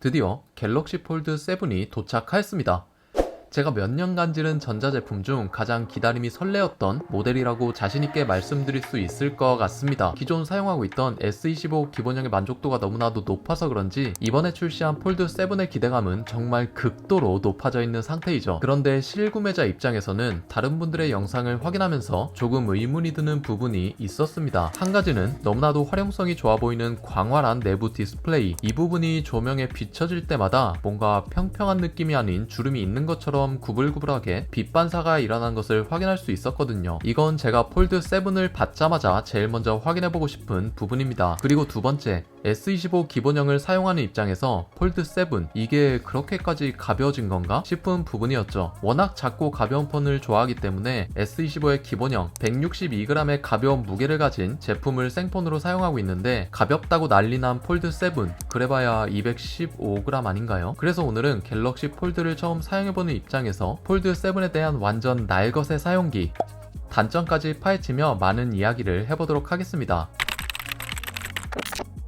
드디어 갤럭시 폴드 7이 도착하였습니다. 제가 몇 년간 지른 전자제품 중 가장 기다림이 설레었던 모델이라고 자신있게 말씀드릴 수 있을 것 같습니다. 기존 사용하고 있던 S25 기본형의 만족도가 너무나도 높아서 그런지 이번에 출시한 폴드 7의 기대감은 정말 극도로 높아져 있는 상태이죠. 그런데 실구매자 입장에서는 다른 분들의 영상을 확인하면서 조금 의문이 드는 부분이 있었습니다. 한 가지는 너무나도 활용성이 좋아 보이는 광활한 내부 디스플레이 이 부분이 조명에 비춰질 때마다 뭔가 평평한 느낌이 아닌 주름이 있는 것처럼 구불구불하게 빛 반사가 일어난 것을 확인할 수 있었거든요. 이건 제가 폴드 7을 받자마자 제일 먼저 확인해보고 싶은 부분입니다. 그리고 두 번째, S25 기본형을 사용하는 입장에서 폴드 7 이게 그렇게까지 가벼워진 건가 싶은 부분이었죠. 워낙 작고 가벼운 폰을 좋아하기 때문에 S25의 기본형 162g의 가벼운 무게를 가진 제품을 생폰으로 사용하고 있는데 가볍다고 난리난 폴드 7 그래봐야 215g 아닌가요? 그래서 오늘은 갤럭시 폴드를 처음 사용해보는 입장에서 폴드 7에 대한 완전 날것의 사용기 단점까지 파헤치며 많은 이야기를 해보도록 하겠습니다.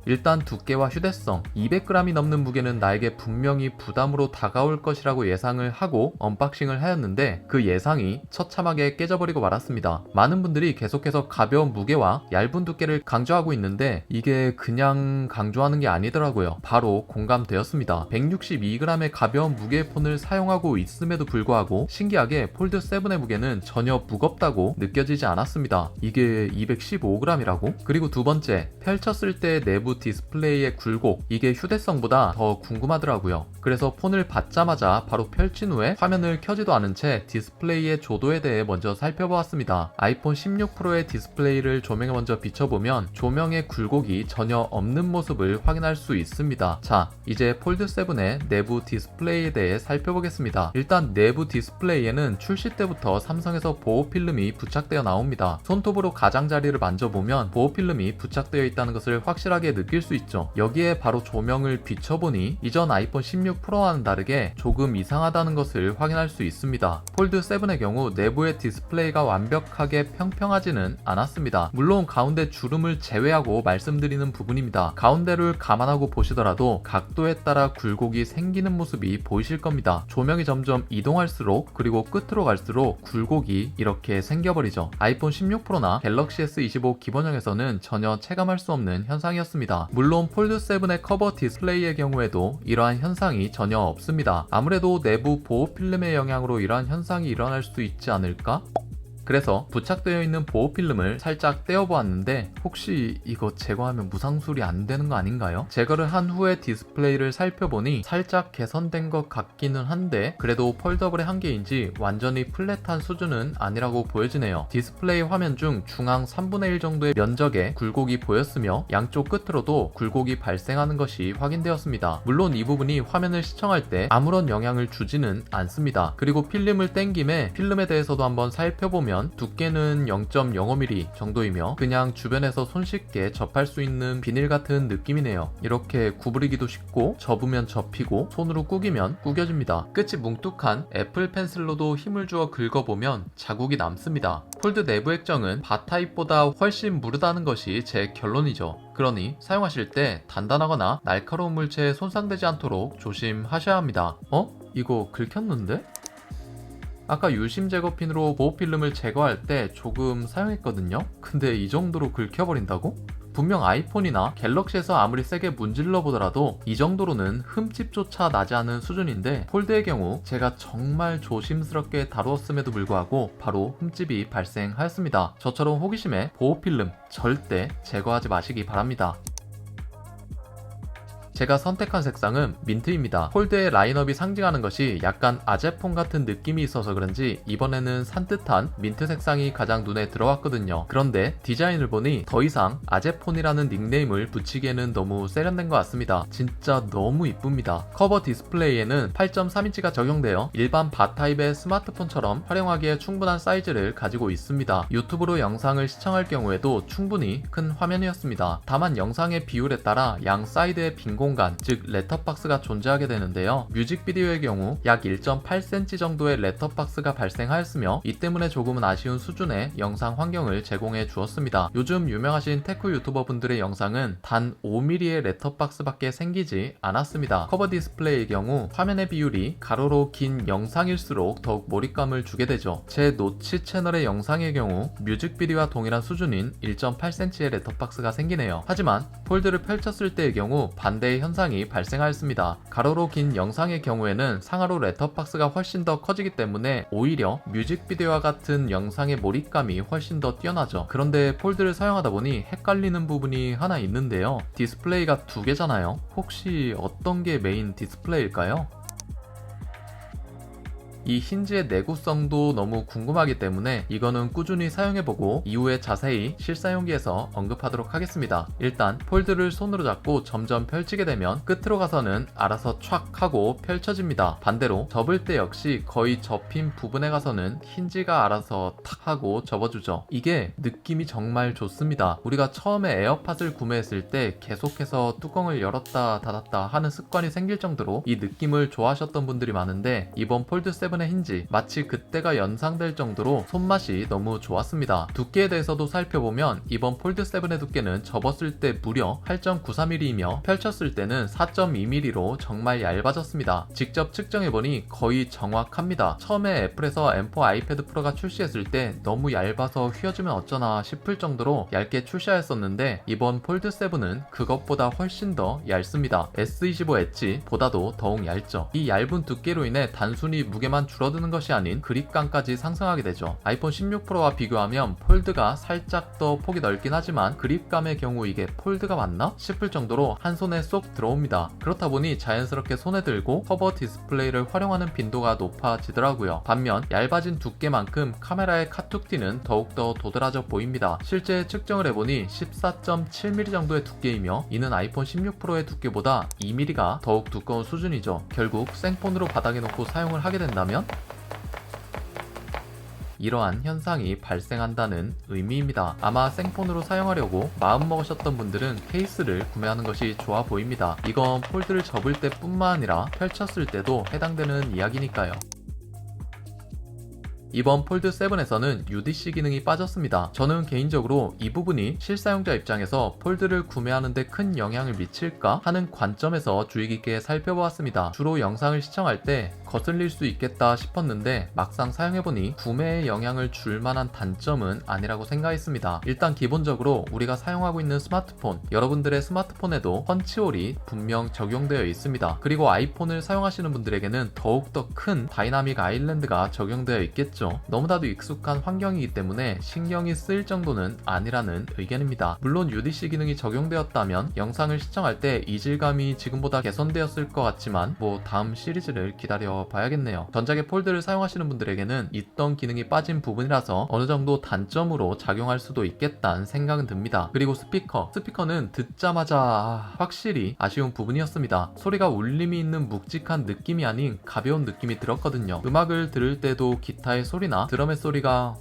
일단 두께와 휴대성, 200g이 넘는 무게는 나에게 분명히 부담으로 다가올 것이라고 예상을 하고 언박싱을 하였는데 그 예상이 처참하게 깨져버리고 말았습니다. 많은 분들이 계속해서 가벼운 무게와 얇은 두께를 강조하고 있는데 이게 그냥 강조하는 게 아니더라고요. 바로 공감되었습니다. 162g의 가벼운 무게의 폰을 사용하고 있음에도 불구하고 신기하게 폴드 7의 무게는 전혀 무겁다고 느껴지지 않았습니다. 이게 215g이라고? 그리고 두 번째, 펼쳤을 때 내부 디스플레이의 굴곡 이게 휴대성보다 더 궁금하더라고요. 그래서 폰을 받자마자 바로 펼친 후에 화면을 켜지도 않은 채 디스플레이의 조도에 대해 먼저 살펴보았습니다. 아이폰 16 프로의 디스플레이를 조명에 먼저 비춰보면 조명의 굴곡이 전혀 없는 모습을 확인할 수 있습니다. 자, 이제 폴드 7의 내부 디스플레이에 대해 살펴보겠습니다. 일단 내부 디스플레이에는 출시 때부터 삼성에서 보호 필름이 부착되어 나옵니다. 손톱으로 가장자리를 만져보면 보호 필름이 부착되어 있다는 것을 확실하게 느낄 수 있죠. 여기에 바로 조명을 비춰보니 이전 아이폰 16 프로와는 다르게 조금 이상하다는 것을 확인할 수 있습니다. 폴드 7의 경우 내부의 디스플레이가 완벽하게 평평하지는 않았습니다. 물론 가운데 주름을 제외하고 말씀드리는 부분입니다. 가운데를 감안하고 보시더라도 각도에 따라 굴곡이 생기는 모습이 보이실 겁니다. 조명이 점점 이동할수록 그리고 끝으로 갈수록 굴곡이 이렇게 생겨버리죠. 아이폰 16 프로나 갤럭시 S25 기본형에서는 전혀 체감할 수 없는 현상이었습니다. 물론 폴드 7의 커버 디스플레이의 경우에도 이러한 현상이 전혀 없습니다. 아무래도 내부 보호 필름의 영향으로 이러한 현상이 일어날 수 있지 않을까? 그래서 부착되어 있는 보호 필름을 살짝 떼어보았는데 혹시 이거 제거하면 무상술이 안 되는 거 아닌가요? 제거를 한 후에 디스플레이를 살펴보니 살짝 개선된 것 같기는 한데 그래도 폴더블의 한계인지 완전히 플랫한 수준은 아니라고 보여지네요. 디스플레이 화면 중 중앙 3분의 1 정도의 면적에 굴곡이 보였으며 양쪽 끝으로도 굴곡이 발생하는 것이 확인되었습니다. 물론 이 부분이 화면을 시청할 때 아무런 영향을 주지는 않습니다. 그리고 필름을 땡 김에 필름에 대해서도 한번 살펴보면 보면 두께는 0.05mm 정도이며 그냥 주변에서 손쉽게 접할 수 있는 비닐 같은 느낌이네요. 이렇게 구부리기도 쉽고 접으면 접히고 손으로 꾸기면 꾸겨집니다. 끝이 뭉툭한 애플 펜슬로도 힘을 주어 긁어보면 자국이 남습니다. 폴드 내부 액정은 바타입보다 훨씬 무르다는 것이 제 결론이죠. 그러니 사용하실 때 단단하거나 날카로운 물체에 손상되지 않도록 조심하셔야 합니다. 어? 이거 긁혔는데? 아까 유심 제거핀으로 보호 필름을 제거할 때 조금 사용했거든요? 근데 이 정도로 긁혀버린다고? 분명 아이폰이나 갤럭시에서 아무리 세게 문질러 보더라도 이 정도로는 흠집조차 나지 않은 수준인데 폴드의 경우 제가 정말 조심스럽게 다루었음에도 불구하고 바로 흠집이 발생하였습니다. 저처럼 호기심에 보호 필름 절대 제거하지 마시기 바랍니다. 제가 선택한 색상은 민트입니다. 폴드의 라인업이 상징하는 것이 약간 아재폰 같은 느낌이 있어서 그런지 이번에는 산뜻한 민트 색상이 가장 눈에 들어왔거든요. 그런데 디자인을 보니 더 이상 아재폰이라는 닉네임을 붙이기에는 너무 세련된 것 같습니다. 진짜 너무 이쁩니다. 커버 디스플레이에는 8.3인치가 적용되어 일반 바 타입의 스마트폰처럼 활용하기에 충분한 사이즈를 가지고 있습니다. 유튜브로 영상을 시청할 경우에도 충분히 큰 화면이었습니다. 다만 영상의 비율에 따라 양 사이드의 빈 공간, 즉 렛터박스가 존재하게 되는데요. 뮤직비디오의 경우 약 1.8cm 정도의 렛터박스가 발생하였으며 이 때문에 조금은 아쉬운 수준의 영상 환경을 제공해 주었습니다. 요즘 유명하신 테크 유튜버 분들의 영상은 단 5mm의 렛터박스밖에 생기지 않았습니다. 커버 디스플레이의 경우 화면의 비율이 가로로 긴 영상일수록 더욱 몰입감을 주게 되죠. 제 노치 채널의 영상의 경우 뮤직비디오와 동일한 수준인 1.8cm의 렛터박스가 생기네요. 하지만 폴드를 펼쳤을 때의 경우 반대 의 현상이 발생하였습니다. 가로로 긴 영상의 경우에는 상하로 렛터박스가 훨씬 더 커지기 때문에 오히려 뮤직비디오와 같은 영상의 몰입감이 훨씬 더 뛰어나죠. 그런데 폴드를 사용하다 보니 헷갈리는 부분이 하나 있는데요. 디스플레이가 두 개잖아요. 혹시 어떤 게 메인 디스플레이일까요? 이 힌지의 내구성도 너무 궁금하기 때문에 이거는 꾸준히 사용해보고 이후에 자세히 실사용기에서 언급하도록 하겠습니다. 일단 폴드를 손으로 잡고 점점 펼치게 되면 끝으로 가서는 알아서 촥 하고 펼쳐집니다. 반대로 접을 때 역시 거의 접힌 부분에 가서는 힌지가 알아서 탁 하고 접어주죠. 이게 느낌이 정말 좋습니다. 우리가 처음에 에어팟을 구매했을 때 계속해서 뚜껑을 열었다 닫았다 하는 습관이 생길 정도로 이 느낌을 좋아하셨던 분들이 많은데 이번 폴드 7의 힌지 마치 그때가 연상될 정도로 손맛이 너무 좋았습니다. 두께에 대해서도 살펴보면 이번 폴드 7의 두께는 접었을 때 무려 8.93mm이며 펼쳤을 때는 4.2mm로 정말 얇아졌습니다. 직접 측정해보니 거의 정확합니다. 처음에 애플에서 M4 아이패드 프로가 출시했을 때 너무 얇아서 휘어지면 어쩌나 싶을 정도로 얇게 출시하였었는데 이번 폴드 7은 그것보다 훨씬 더 얇습니다. S25 엣지보다도 더욱 얇죠. 이 얇은 두께로 인해 단순히 무게만 줄어드는 것이 아닌 그립감까지 상승하게 되죠. 아이폰 16 프로와 비교하면 폴드가 살짝 더 폭이 넓긴 하지만 그립감의 경우 이게 폴드가 맞나 싶을 정도로 한 손에 쏙 들어옵니다. 그렇다 보니 자연스럽게 손에 들고 커버 디스플레이를 활용하는 빈도가 높아지더라고요. 반면 얇아진 두께만큼 카메라의 카툭티는 더욱더 도드라져 보입니다. 실제 측정을 해보니 14.7mm 정도의 두께이며 이는 아이폰 16 프로의 두께보다 2mm가 더욱 두꺼운 수준이죠. 결국 생폰으로 바닥에 놓고 사용을 하게 된다면 이러한 현상이 발생한다는 의미입니다. 아마 생폰으로 사용하려고 마음먹으셨던 분들은 케이스를 구매하는 것이 좋아 보입니다. 이건 폴드를 접을 때 뿐만 아니라 펼쳤을 때도 해당되는 이야기니까요. 이번 폴드 7에서는 UDC 기능이 빠졌습니다. 저는 개인적으로 이 부분이 실사용자 입장에서 폴드를 구매하는데 큰 영향을 미칠까 하는 관점에서 주의 깊게 살펴보았습니다. 주로 영상을 시청할 때 거슬릴 수 있겠다 싶었는데 막상 사용해보니 구매에 영향을 줄 만한 단점은 아니라고 생각했습니다. 일단 기본적으로 우리가 사용하고 있는 스마트폰, 여러분들의 스마트폰에도 펀치홀이 분명 적용되어 있습니다. 그리고 아이폰을 사용하시는 분들에게는 더욱더 큰 다이나믹 아일랜드가 적용되어 있겠죠. 너무나도 익숙한 환경이기 때문에 신경이 쓰일 정도는 아니라는 의견입니다. 물론 UDC 기능이 적용되었다면 영상을 시청할 때 이질감이 지금보다 개선되었을 것 같지만 뭐 다음 시리즈를 기다려 봐야겠네요. 전작의 폴드를 사용하시는 분들에게는 있던 기능이 빠진 부분이라서 어느 정도 단점으로 작용할 수도 있겠다는 생각은 듭니다. 그리고 스피커. 스피커는 듣자마자 아, 확실히 아쉬운 부분이었습니다. 소리가 울림이 있는 묵직한 느낌이 아닌 가벼운 느낌이 들었거든요. 음악을 들을 때도 기타의 소리나 드럼의 소리가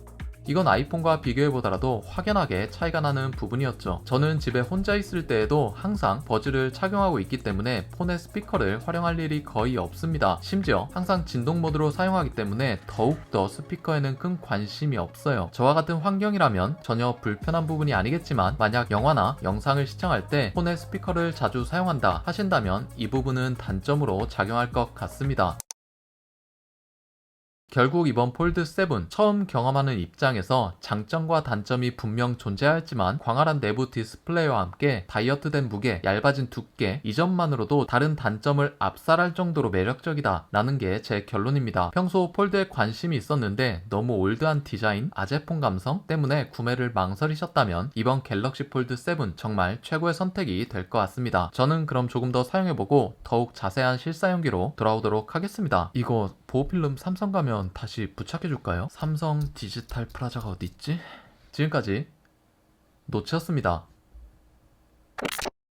이건 아이폰과 비교해보더라도 확연하게 차이가 나는 부분이었죠. 저는 집에 혼자 있을 때에도 항상 버즈를 착용하고 있기 때문에 폰의 스피커를 활용할 일이 거의 없습니다. 심지어 항상 진동 모드로 사용하기 때문에 더욱더 스피커에는 큰 관심이 없어요. 저와 같은 환경이라면 전혀 불편한 부분이 아니겠지만 만약 영화나 영상을 시청할 때 폰의 스피커를 자주 사용한다 하신다면 이 부분은 단점으로 작용할 것 같습니다. 결국 이번 폴드 7 처음 경험하는 입장에서 장점과 단점이 분명 존재하였지만 광활한 내부 디스플레이와 함께 다이어트된 무게, 얇아진 두께 이 점만으로도 다른 단점을 압살할 정도로 매력적이다 라는 게 제 결론입니다. 평소 폴드에 관심이 있었는데 너무 올드한 디자인, 아재폰 감성 때문에 구매를 망설이셨다면 이번 갤럭시 폴드 7 정말 최고의 선택이 될 것 같습니다. 저는 그럼 조금 더 사용해보고 더욱 자세한 실사용기로 돌아오도록 하겠습니다. 이거 보호필름 삼성 가면 다시 부착해 줄까요? 삼성 디지털 프라자가 어디 있지? 지금까지 노치였습니다.